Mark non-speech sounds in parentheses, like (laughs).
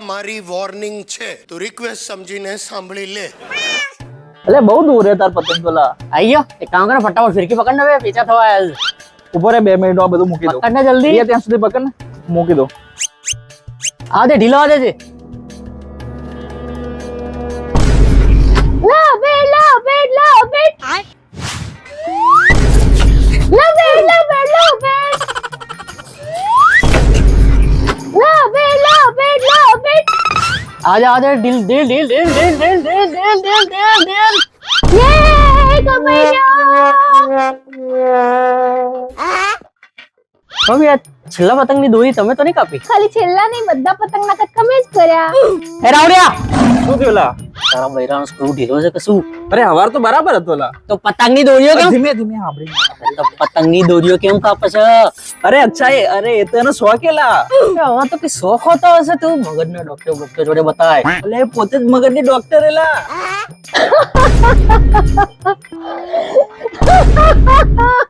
મારી વોર્નિંગ છે. તો રિક્વેસ્ટ સમજીને સાંભળી લે. એટલે બહુ દૂર હે તાર પતંગ બોલા આઈ ગયો? એક કામ કરે ફટાફટ ફિરકી પકડ ને બે પીછા થવા છે. ઉપર બે મિનિટ આ બધું મૂકી દો. પકડ ને જલ્દી. ત્યાં સુધી પકડ ને. મૂકી દો. આ દે ઢીલો આ દે આ દે આ દે ઢીલ ઢીલ ઢીલ ઢીલ ઢીલ ઢીલ ઢીલ ઢીલ મમ્મી આ છેલ્લા પતંગની દોરી તમે તો નહીં કાપી? ખાલી છેલ્લા નહીં બધા પતંગના કટકા મેં જ કર્યા. હે રાવડિયા શું થયું લા? તારા બૈરાનો સ્ક્રૂ ઢીલો છે કે શું? અરે હવાર તો બરાબર હતો લા. તો પતંગની દોરીઓ કેમ? ધીમે ધીમે સાંભળી. તો પતંગની દોરીઓ કેમ કાપે છે? અરે અચ્છા એ અરે એ તો એનો શોખ એલા હવે તો કે શોખ હોતો હશે તું મગજના ડોક્ટર ડોક્ટર જોડે બતાય. એટલે પોતે જ મગજની ડોક્ટર એલા (laughs)